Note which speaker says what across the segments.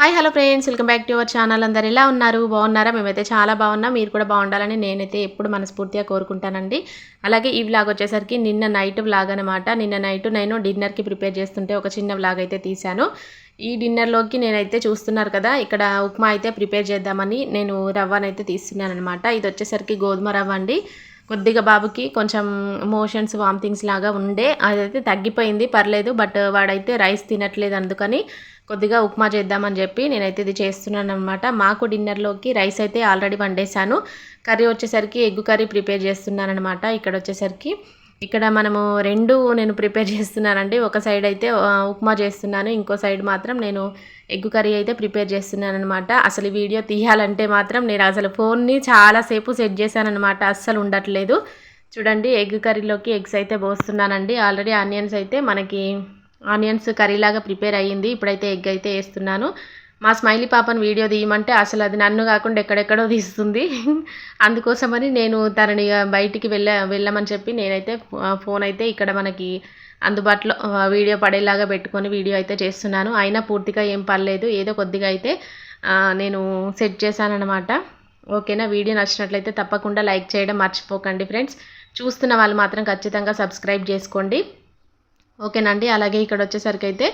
Speaker 1: Hi hello friends welcome back to our channel అందరు ఎలా ఉన్నారు? బాగున్నారా? మేమైతే చాలా బాగున్నాం. మీరు కూడా బాగుండాలని నేనైతే ఎప్పుడు మనస్ఫూర్తిగా కోరుకుంటానండి. అలాగే ఈ వ్లాగ్ వచ్చేసరికి నిన్న నైట్ వ్లాగ్ అనమాట నిన్న నైట్ నేను డిన్నర్కి ప్రిపేర్ చేస్తుంటే ఒక చిన్న వ్లాగ్ అయితే తీశాను. ఈ డిన్నర్లోకి నేనైతే చూస్తున్నారు కదా ఇక్కడ ఉప్మా అయితే ప్రిపేర్ చేద్దామని నేను రవ్వనైతే తీస్తున్నాను అనమాట ఇది వచ్చేసరికి గోధుమ రవ్వ అండి. కొద్దిగా బాబుకి కొంచెం మోషన్స్ వామిటింగ్స్ లాగా ఉండే అదైతే తగ్గిపోయింది. పర్లేదు బట్ వాడైతే రైస్ తినట్లేదు అందుకని కొద్దిగా ఉప్మా చేద్దామని చెప్పి నేనైతే ఇది చేస్తున్నాను అనమాట మాకు డిన్నర్లోకి రైస్ అయితే ఆల్రెడీ వండేసాను కర్రీ వచ్చేసరికి ఎగ్ కర్రీ ప్రిపేర్ చేస్తున్నాను అనమాట ఇక్కడ వచ్చేసరికి ఇక్కడ మనము రెండు నేను ప్రిపేర్ చేస్తున్నానండి. ఒక సైడ్ అయితే ఉప్మా చేస్తున్నాను. ఇంకో సైడ్ మాత్రం నేను ఎగ్ కర్రీ అయితే ప్రిపేర్ చేస్తున్నానమాట అసలు వీడియో తీయాలంటే మాత్రం నేను అసలు ఫోన్ని చాలాసేపు సెట్ చేశాను అనమాట అస్సలు ఉండట్లేదు. చూడండి ఎగ్ కర్రీలోకి ఎగ్స్ అయితే పోస్తున్నానండి. ఆల్రెడీ ఆనియన్స్ అయితే మనకి ఆనియన్స్ కర్రీలాగా ప్రిపేర్ అయ్యింది. ఇప్పుడైతే ఎగ్ అయితే వేస్తున్నాను. మా స్మైలీ పాపను వీడియో తీయమంటే అసలు అది నన్ను కాకుండా ఎక్కడెక్కడో తీస్తుంది. అందుకోసమని నేను తనని బయటికి వెళ్ళ వెళ్ళమని చెప్పి నేనైతే ఫోన్ అయితే ఇక్కడ మనకి అందుబాటులో వీడియో పడేలాగా పెట్టుకొని వీడియో అయితే చేస్తున్నాను. అయినా పూర్తిగా ఏం పర్లేదు. ఏదో కొద్దిగా అయితే నేను సెట్ చేశానమాట ఓకేనా? వీడియో నచ్చినట్లయితే తప్పకుండా లైక్ చేయడం మర్చిపోకండి ఫ్రెండ్స్. చూస్తున్న వాళ్ళు మాత్రం ఖచ్చితంగా సబ్స్క్రైబ్ చేసుకోండి. ఓకేనండి. అలాగే ఇక్కడ వచ్చేసరికి అయితే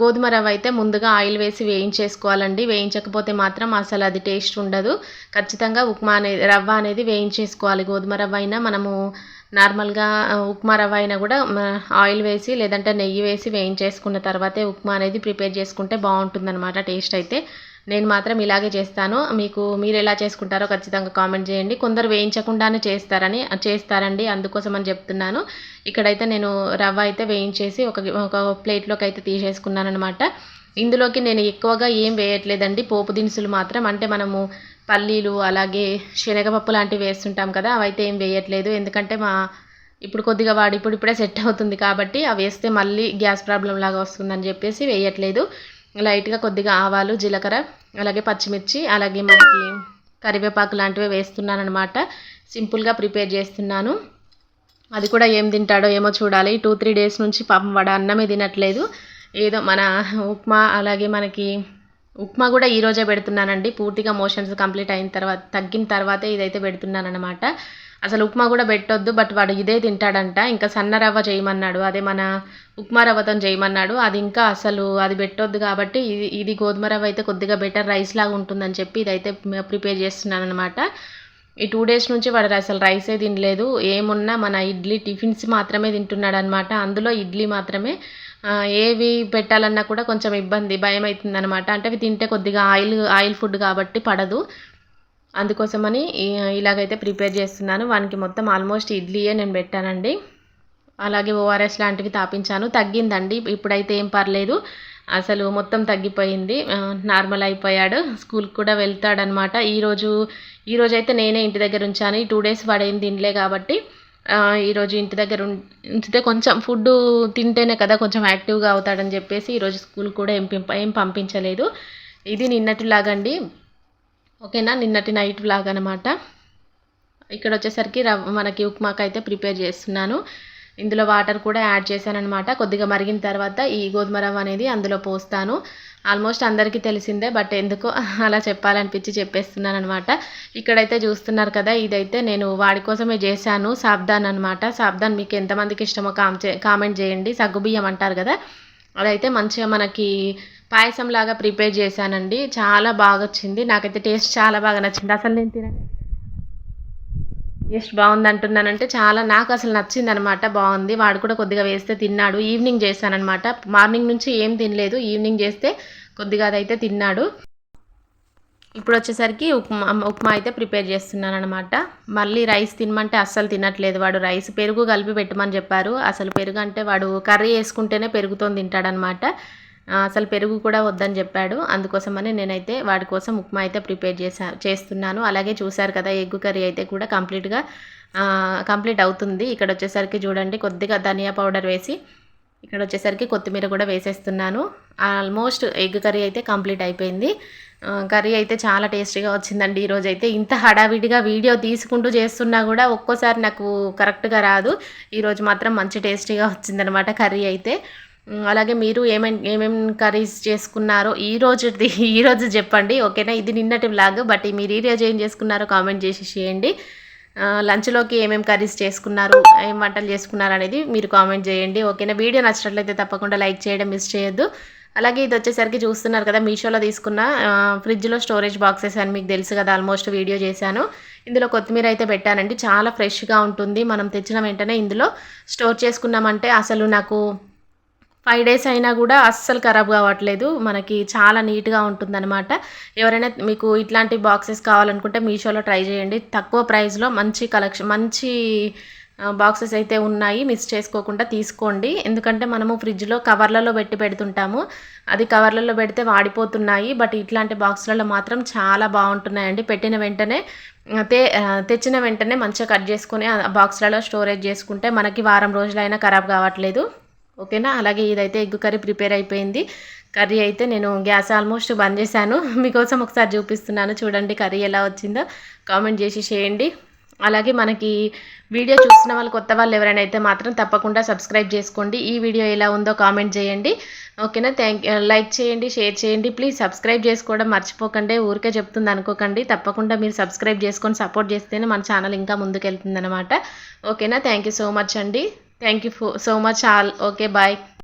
Speaker 1: గోధుమ రవ్వ అయితే ముందుగా ఆయిల్ వేసి వేయించేసుకోవాలండి. వేయించకపోతే మాత్రం అసలు అది టేస్ట్ ఉండదు. ఖచ్చితంగా ఉప్మా అనేది రవ్వ అనేది వేయించేసుకోవాలి. గోధుమ రవ్వ అయినా మనము నార్మల్గా ఉప్మా రవ్వ అయినా కూడా ఆయిల్ వేసి లేదంటే నెయ్యి వేసి వేయించేసుకున్న తర్వాతే ఉప్మా అనేది ప్రిపేర్ చేసుకుంటే బాగుంటుందన్నమాట టేస్ట్ అయితే. నేను మాత్రం ఇలాగే చేస్తాను. మీకు మీరు ఎలా చేసుకుంటారో ఖచ్చితంగా కామెంట్ చేయండి. కొందరు వేయించకుండానే చేస్తారని చేస్తారండి అందుకోసం అని చెప్తున్నాను. ఇక్కడైతే నేను రవ్వ అయితే వేయించేసి ఒక ఒక ప్లేట్లోకి అయితే తీసేసుకున్నాను అనమాట ఇందులోకి నేను ఎక్కువగా ఏం వేయట్లేదండి. పోపు దినుసులు మాత్రం అంటే మనము పల్లీలు అలాగే శనగపప్పు లాంటివి వేస్తుంటాం కదా అవైతే ఏం వేయట్లేదు. ఎందుకంటే మా ఇప్పుడు కొద్దిగా వాడు ఇప్పుడు ఇప్పుడే సెట్ అవుతుంది కాబట్టి అవి వేస్తే మళ్ళీ గ్యాస్ ప్రాబ్లం లాగా వస్తుందని చెప్పేసి వేయట్లేదు. లైట్గా కొద్దిగా ఆవాలు జీలకర్ర అలాగే పచ్చిమిర్చి అలాగే మనకి కరివేపాకు లాంటివి వేస్తున్నాను అనమాట సింపుల్గా ప్రిపేర్ చేస్తున్నాను. అది కూడా ఏం తింటాడో ఏమో చూడాలి. టూ త్రీ డేస్ నుంచి పాపం వాడు అన్నమే తినట్లేదు. ఏదో మన ఉప్మా అలాగే మనకి ఉప్మా కూడా ఈరోజే పెడుతున్నానండి. పూర్తిగా మోషన్స్ కంప్లీట్ అయిన తర్వాత తగ్గిన తర్వాతే ఇదైతే పెడుతున్నాను అనమాట అసలు ఉప్మా కూడా పెట్టొద్దు బట్ వాడు ఇదే తింటాడంట. ఇంకా సన్న రవ్వ చేయమన్నాడు. అదే మన ఉప్మా రవ్వతో చేయమన్నాడు. అది ఇంకా అసలు అది పెట్టొద్దు కాబట్టి ఇది ఇది గోధుమ రవ్వ అయితే కొద్దిగా బెటర్ రైస్ లాగా ఉంటుందని చెప్పి ఇదైతే ప్రిపేర్ చేస్తున్నాను అనమాట ఈ టూ డేస్ నుంచి వాడు అసలు రైసే తినలేదు. ఏమున్నా మన ఇడ్లీ టిఫిన్స్ మాత్రమే తింటున్నాడు అనమాట అందులో ఇడ్లీ మాత్రమే ఏవి పెట్టాలన్నా కూడా కొంచెం ఇబ్బంది భయం అవుతుంది అనమాట అంటే అవి తింటే కొద్దిగా ఆయిల్ ఆయిల్ ఫుడ్ కాబట్టి పడదు. అందుకోసమని ఇలాగైతే ప్రిపేర్ చేస్తున్నాను. వానికి మొత్తం ఆల్మోస్ట్ ఇడ్లీయే నేను పెట్టానండి. అలాగే ఓఆర్ఎస్ లాంటివి తాపించాను. తగ్గిందండి. ఇప్పుడైతే ఏం పర్లేదు. అసలు మొత్తం తగ్గిపోయింది. నార్మల్ అయిపోయాడు. స్కూల్కి కూడా వెళ్తాడనమాట. ఈరోజు ఈరోజు అయితే నేనే ఇంటి దగ్గర ఉంచాను. ఈ టూ డేస్ వాడు తినలే కాబట్టి ఈరోజు ఇంటి దగ్గర ఉంచితే కొంచెం ఫుడ్ తింటేనే కదా కొంచెం యాక్టివ్గా అవుతాడని చెప్పేసి ఈరోజు స్కూల్ కూడా ఏం ఏం పంపించలేదు. ఇది నిన్నటిలాగండి. ఓకేనా? నిన్నటి నైట్ వ్లాగ్ అనమాట ఇక్కడ వచ్చేసరికి రవ్వ మనకి ఉప్మాకు అయితే ప్రిపేర్ చేస్తున్నాను. ఇందులో వాటర్ కూడా యాడ్ చేశానమాట కొద్దిగా మరిగిన తర్వాత ఈ గోధుమ రవ్వ అనేది అందులో పోస్తాను. ఆల్మోస్ట్ అందరికీ తెలిసిందే బట్ ఎందుకో అలా చెప్పాలనిపించి చెప్పేస్తున్నాను అనమాట ఇక్కడైతే చూస్తున్నారు కదా ఇదైతే నేను వాడి కోసమే చేశాను సాబ్దాన్ అనమాట సాబ్దాన్ మీకు ఎంతమందికి ఇష్టమో కామెంట్ చేయండి. సగ్గుబియ్యం అంటారు కదా అదైతే మంచిగా మనకి పాయసం లాగా ప్రిపేర్ చేశానండి. చాలా బాగా వచ్చింది నాకైతే టేస్ట్ చాలా బాగా నచ్చింది. అసలు నేను తిన టేస్ట్ బాగుంది అంటున్నానంటే చాలా నాకు అసలు నచ్చింది అనమాట బాగుంది. వాడు కూడా కొద్దిగా వేస్తే తిన్నాడు. ఈవినింగ్ చేశానమాట మార్నింగ్ నుంచి ఏం తినలేదు. ఈవినింగ్ చేస్తే కొద్దిగా అదైతే తిన్నాడు. ఇప్పుడు వచ్చేసరికి ఉప్మా ఉప్మా అయితే ప్రిపేర్ చేస్తున్నాను అనమాట మళ్ళీ రైస్ తినమంటే అస్సలు తినట్లేదు వాడు. రైస్ పెరుగు కలిపి పెట్టమని చెప్పారు. అసలు పెరుగు అంటే వాడు కర్రీ వేసుకుంటేనే పెరుగుతో తింటాడనమాట. అసలు పెరుగు కూడా వద్దని చెప్పాడు. అందుకోసమని నేనైతే వాడి కోసం ఉప్మా అయితే ప్రిపేర్ చేసా చేస్తున్నాను. అలాగే చూశారు కదా ఎగ్ కర్రీ అయితే కూడా కంప్లీట్గా కంప్లీట్ అవుతుంది. ఇక్కడ వచ్చేసరికి చూడండి కొద్దిగా ధనియా పౌడర్ వేసి ఇక్కడ వచ్చేసరికి కొత్తిమీర కూడా వేసేస్తున్నాను. ఆల్మోస్ట్ ఎగ్ కర్రీ అయితే కంప్లీట్ అయిపోయింది. కర్రీ అయితే చాలా టేస్టీగా వచ్చిందండి ఈరోజు అయితే ఇంత హడావిడిగా వీడియో తీసుకుంటూ చేస్తున్నా కూడా ఒక్కోసారి నాకు కరెక్ట్గా రాదు. ఈరోజు మాత్రం మంచి టేస్టీగా వచ్చిందనమాట కర్రీ అయితే. అలాగే మీరు ఏమేం ఏమేమి కర్రీస్ చేసుకున్నారో ఈ రోజుది ఈ రోజు చెప్పండి ఓకేనా? ఇది నిన్నటి బ్లాగ్ బట్ మీరు ఈ రోజు ఏం చేసుకున్నారో కామెంట్ చేసి చేయండి. లంచ్లోకి ఏమేమి కర్రీస్ చేసుకున్నారు ఏం వంటలు చేసుకున్నారు అనేది మీరు కామెంట్ చేయండి ఓకేనా? వీడియో నచ్చినట్లయితే తప్పకుండా లైక్ చేయడం మిస్ చేయొద్దు. అలాగే ఇది వచ్చేసరికి చూస్తున్నారు కదా మీషోలో తీసుకున్న ఫ్రిడ్జ్లో స్టోరేజ్ బాక్సెస్ అని మీకు తెలుసు కదా ఆల్మోస్ట్ వీడియో చేశాను. ఇందులో కొత్తిమీర అయితే పెట్టానండి. చాలా ఫ్రెష్గా ఉంటుంది. మనం తెచ్చిన వెంటనే ఇందులో స్టోర్ చేసుకున్నామంటే అసలు నాకు ఫైవ్ డేస్ అయినా కూడా అస్సలు ఖరాబ్ కావట్లేదు. మనకి చాలా నీట్గా ఉంటుందన్నమాట. ఎవరైనా మీకు ఇట్లాంటి బాక్సెస్ కావాలనుకుంటే మీషోలో ట్రై చేయండి. తక్కువ ప్రైస్లో మంచి కలెక్షన్ మంచి బాక్సెస్ అయితే ఉన్నాయి. మిస్ చేసుకోకుండా తీసుకోండి. ఎందుకంటే మనము ఫ్రిడ్జ్లో కవర్లలో పెట్టి పెడుతుంటాము. అది కవర్లలో పెడితే వాడిపోతున్నాయి. బట్ ఇట్లాంటి బాక్స్లలో మాత్రం చాలా బాగుంటున్నాయండి. పెట్టిన వెంటనే తే తెచ్చిన వెంటనే మంచిగా కట్ చేసుకుని ఆ బాక్స్లలో స్టోరేజ్ చేసుకుంటే మనకి వారం రోజులైనా ఖరాబ్ కావట్లేదు. ఓకేనా? అలాగే ఇదైతే ఎగ్ కర్రీ ప్రిపేర్ అయిపోయింది. కర్రీ అయితే నేను గ్యాస్ ఆల్మోస్ట్ బంద్ చేశాను. మీకోసం ఒకసారి చూపిస్తున్నాను. చూడండి కర్రీ ఎలా వచ్చిందో. కామెంట్ చేసి చేయండి. అలాగే మనకి వీడియో చూస్తున్న వాళ్ళు కొత్త వాళ్ళు ఎవరైనా అయితే మాత్రం తప్పకుండా సబ్స్క్రైబ్ చేసుకోండి. ఈ వీడియో ఎలా ఉందో కామెంట్ చేయండి. ఓకేనా? థ్యాంక్ లైక్ చేయండి షేర్ చేయండి. ప్లీజ్ సబ్స్క్రైబ్ చేసుకోవడం మర్చిపోకండి. ఊరికే చెప్తుంది అనుకోకండి. తప్పకుండా మీరు సబ్స్క్రైబ్ చేసుకొని సపోర్ట్ చేస్తేనే మన ఛానల్ ఇంకా ముందుకెళ్తుంది అనమాట ఓకేనా? థ్యాంక్ యూ సో మచ్ అండి. Thank you so much all okay bye